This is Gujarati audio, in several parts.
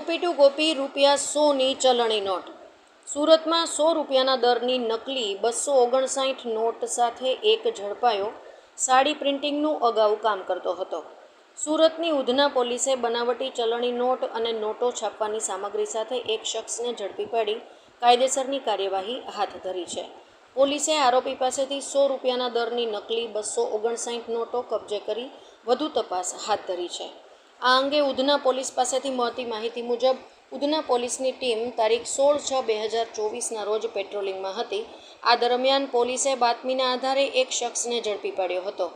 ગોપી ટુ ગોપી રૂપિયા સોની ચલણી નોટ. સુરતમાં સો રૂપિયાના દરની નકલી બસો ઓગણસાઠ નોટ સાથે એક ઝડપાયો સાડી પ્રિન્ટિંગનું અગાઉ કામ કરતો હતો. સુરતની ઉધના પોલીસે બનાવટી ચલણી નોટ અને નોટો છાપવાની સામગ્રી સાથે એક શખ્સને ઝડપી પાડી કાયદેસરની કાર્યવાહી હાથ ધરી છે. પોલીસે આરોપી પાસેથી સો રૂપિયાના દરની નકલી બસો ઓગણસાઠ નોટો કબજે કરી વધુ તપાસ હાથ ધરી છે. આ અંગે ઉધના પોલીસ પાસેથી મળતી માહિતી મુજબ, ઉધના પોલીસની ટીમ તારીખ સોળ છ બે હજાર ચોવીસના રોજ પેટ્રોલિંગમાં હતી. આ દરમિયાન પોલીસે બાતમીના આધારે એક શખ્સને ઝડપી પાડ્યો હતો.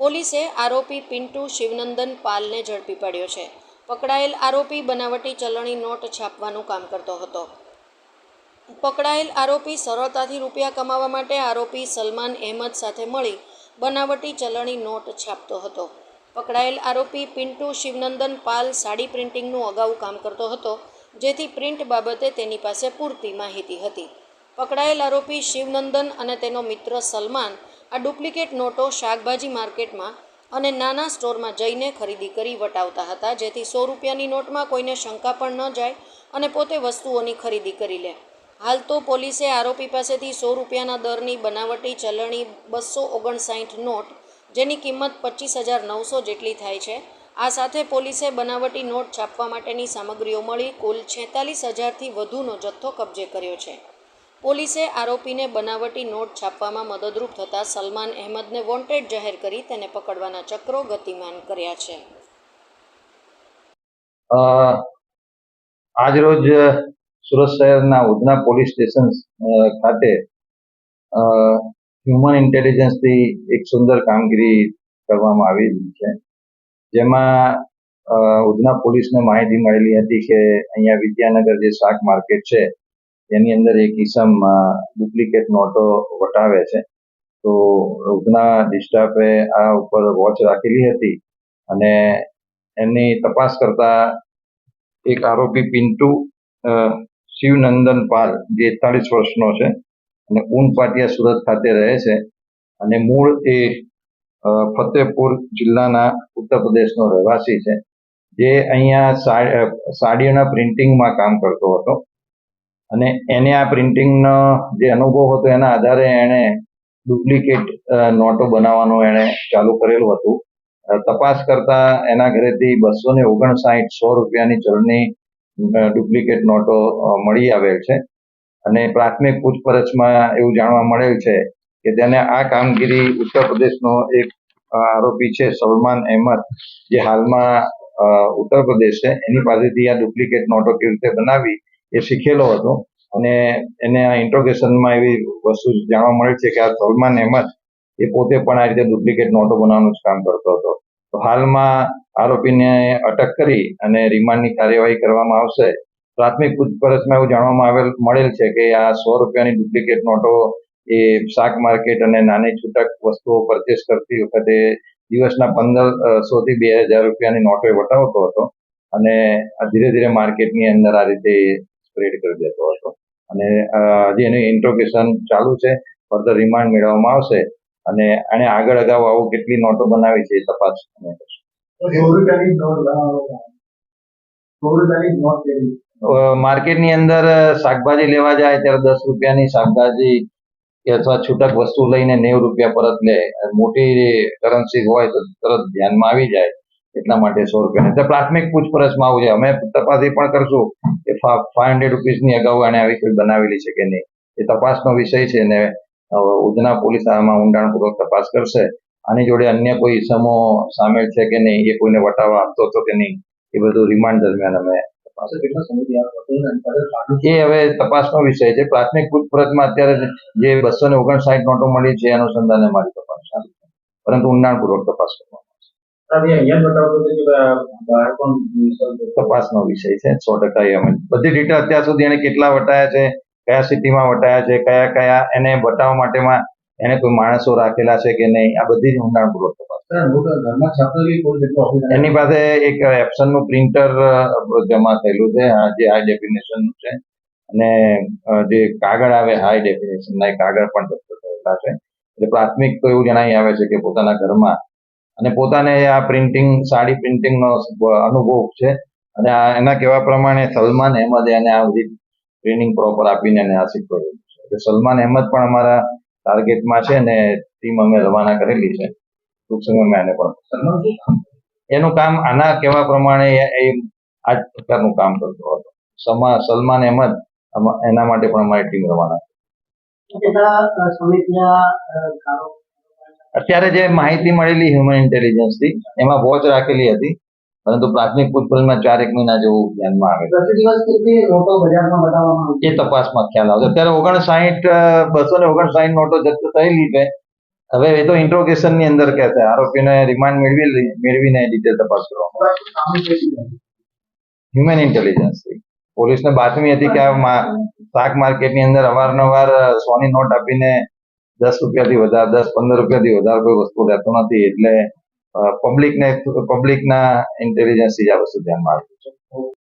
પોલીસે આરોપી પિન્ટુ શિવનંદન પાલને ઝડપી પાડ્યો છે. પકડાયેલ આરોપી બનાવટી ચલણી નોટ છાપવાનું કામ કરતો હતો. પકડાયેલ આરોપી સરળતાથી રૂપિયા કમાવા માટે આરોપી સલમાન અહેમદ સાથે મળી બનાવટી ચલણી નોટ છાપતો હતો. પકડાયેલ આરોપી પિન્ટુ શિવનંદન પાલ સાડી પ્રિન્ટિંગનું અગાઉ કામ કરતો હતો, જેથી પ્રિન્ટ બાબતે તેની પાસે પૂરતી માહિતી હતી. પકડાયેલ આરોપી શિવનંદન અને તેનો મિત્ર સલમાન આ ડુપ્લિકેટ નોટો શાકભાજી માર્કેટમાં અને નાના સ્ટોરમાં જઈને ખરીદી કરી વટાવતા હતા, જેથી સો રૂપિયાની નોટમાં કોઈને શંકા પણ ન જાય અને પોતે વસ્તુઓની ખરીદી કરી લે. હાલ તો પોલીસે આરોપી પાસેથી સો રૂપિયાના દરની બનાવટી, ચલણી, બસો ઓગણસાઠ નોટ જેની કિંમત પચીસ હજાર નવસો જેટલી થાય છે. આ સાથે પોલીસે બનાવટી નોટ છાપવા માટેની સામગ્રીઓ મળી કુલ છેતાલીસ હજારથી વધુનો જથ્થો કબજે કર્યો છે. પોલીસે આરોપીને બનાવટી નોટ છાપવામાં મદદરૂપ થતા સલમાન અહેમદને વોન્ટેડ જાહેર કરી તેને પકડવાના ચક્રો ગતિમાન કર્યા છે. આજરોજ સુરત શહેરના ઉધના પોલીસ સ્ટેશન ખાતે હ્યુમન ઇન્ટેલિજન્સથી એક સુંદર કામગીરી કરવામાં આવી છે. જેમાં ઉધના પોલીસને માહિતી મળેલી હતી કે અહીંયા વિદ્યાનગર જે શાક માર્કેટ છે, એની અંદર એક ઈસમ ડુપ્લિકેટ નોટો વટાવે છે. તો ઉધના ડિસ્ટાફે આ ઉપર વોચ રાખેલી હતી અને એની તપાસ કરતા એક આરોપી પિન્ટુ શિવનંદન પાલ, જે એકતાળીસ વર્ષનો છે અને ઊન પાટિયા સુરત ખાતે રહે છે. અને મૂળ એ ફતેપુર જિલ્લાના ઉત્તર પ્રદેશનો રહેવાસી છે. જે અહીંયા સાડીઓના પ્રિન્ટિંગમાં કામ કરતો હતો. અને એને આ પ્રિન્ટિંગનો જે અનુભવ હતો એના આધારે એણે ડુપ્લિકેટ નોટો બનાવવાનું એણે ચાલુ કરેલું હતું. તપાસ કરતા એના ઘરેથી બસો ને ઓગણસાઠ સો રૂપિયાની ચલણી ડુપ્લિકેટ નોટો મળી આવેલ છે. અને પ્રાથમિક પૂછપરછમાં એવું જાણવા મળેલ છે કે તેને આ કામગીરી ઉત્તર પ્રદેશનો એક આરોપી છે સલમાન અહેમદ, જે હાલમાં ઉત્તર પ્રદેશ છે. એની પાસેથી આ ડુપ્લિકેટ નોટો કેવી રીતે બનાવી એ શીખેલો હતો અને એને આ ઇન્ટ્રોગેશનમાં એવી વસ્તુ જાણવા મળે છે કે આ સલમાન અહેમદ એ પોતે પણ આ રીતે ડુપ્લિકેટ નોટો બનાવવાનું કામ કરતો હતો. તો હાલમાં આરોપીને અટક કરી અને રિમાન્ડની કાર્યવાહી કરવામાં આવશે. પ્રાથમિક પૂછપરછમાં એવું જાણવામાં આવેલ, મળેલ છે કે આ સો રૂપિયાની ડુપ્લિકેટ નોટો એ શાક માર્કેટ અને નાની છૂટક વસ્તુઓ પરચેસ કરતી વખતે દિવસના પંદર સો થી બે હજાર રૂપિયાની નોટો એ વટાવતો હતો અને ધીરે ધીરે માર્કેટની અંદર આ રીતે સ્પ્રેડ કરી દેતો હતો. અને હજી એનું ઇન્ટ્રોગેશન ચાલુ છે, ફર્ધર રિમાન્ડ મેળવવામાં આવશે અને એને આગળ અગાઉ આવું કેટલી નોટો બનાવી છે એ તપાસ અમે કરશું. માર્કેટની અંદર શાકભાજી લેવા જાય ત્યારે દસ રૂપિયાની શાકભાજી કે અથવા છૂટક વસ્તુ લઈને નેવું રૂપિયા પરત લે. મોટી કરન્સી હોય તો તરત ધ્યાનમાં આવી જાય. એટલા માટે સો રૂપિયા. તો પ્રાથમિક પૂછપરછમાં આવું છે. અમે તપાસ એ પણ કરશું કે ફાઈવ હંડ્રેડ રૂપીસની અગાઉ એને આવી કોઈ બનાવેલી છે કે નહીં. એ તપાસનો વિષય છે ને ઉધના પોલીસ આમાં ઊંડાણપૂર્વક તપાસ કરશે. આની જોડે અન્ય કોઈ ઇસમો સામેલ છે કે નહીં, એ કોઈને વટાવા આપતો હતો કે નહીં, એ બધું રિમાન્ડ દરમિયાન અમે એ હવે તપાસનો વિષય છે. પ્રાથમિક પૂછપરછમાં અત્યારે જે બસો ને ઓગણસાઠ નોટો મળી છે અનુસંધાને મારી તપાસ ચાલુ છે. પરંતુ ઊંડાણપૂર્વક તપાસ કરવામાં. તપાસનો વિષય છે સો ટકા એ અમે. બધી ડિટેલ અત્યાર સુધી એને કેટલા વટાયા છે કયા સિટીમાં વટાયા છે કયા કયા એને વટાવવા માટેમાં એને કોઈ માણસો રાખેલા છે કે નહીં આ બધી જ ઊંડાણપૂર્વક તપાસ એની પાસે એક એપ્સનનું પ્રિન્ટર જમા થયેલું છે જે હાઈ ડેફિનેશનનું છે. અને જે કાગળ આવે હાઈ ડેફિનેશન ના કાગળ પણ જપ્ત થયેલા છે. એટલે પ્રાથમિક તો એવું જણાઈ આવે છે કે પોતાના ઘરમાં અને પોતાને આ પ્રિન્ટિંગ, સાડી પ્રિન્ટિંગનો અનુભવ છે. અને એના કહેવા પ્રમાણે સલમાન અહેમદે એને આ બધી ટ્રેનિંગ પ્રોપર આપીને એને આ શીખવાડેલું છે. સલમાન અહેમદ પણ અમારા ટાર્ગેટમાં છે અને ટીમ અમે રવાના કરેલી છે. ટૂંક સમયમાં એને પણ એનું કામ આના કહેવા પ્રમાણે એ આ પ્રકારનું કામ કરતો હતો. સમા સલમાન અહેમદ એના માટે પણ અમારી ટીમ રવાના અત્યારે જે માહિતી મળેલી હ્યુમન ઇન્ટેલિજન્સથી એમાં વોચ રાખેલી હતી પરંતુ પ્રાથમિક પૂછપરછમાં ચાર એક મહિના જેવું ધ્યાનમાં આવે એ તપાસમાં ખ્યાલ આવશે અત્યારે ઓગણસાઠ બસો ને ઓગણસાઠ નોટો જપ્ત થયેલી છે. હવે એ તો ઇન્ટ્રોગેશનની અંદર કહેશે આરોપીને રિમાન્ડ મેળવી મેળવીને ડિટેલ તપાસ કરવામાં. હ્યુમન ઇન્ટેલિજન્સ પોલીસને બાતમી હતી કે આ શાક માર્કેટની અંદર અવારનવાર સોની નોટ આપીને દસ રૂપિયાથી વધારે, દસ, પંદર રૂપિયાથી વધારે કોઈ વસ્તુ રહેતો નથી. એટલે પબ્લિકને પબ્લિકના ઇન્ટેલિજન્સથી જ આ વસ્તુ ધ્યાનમાં આવ્યું છે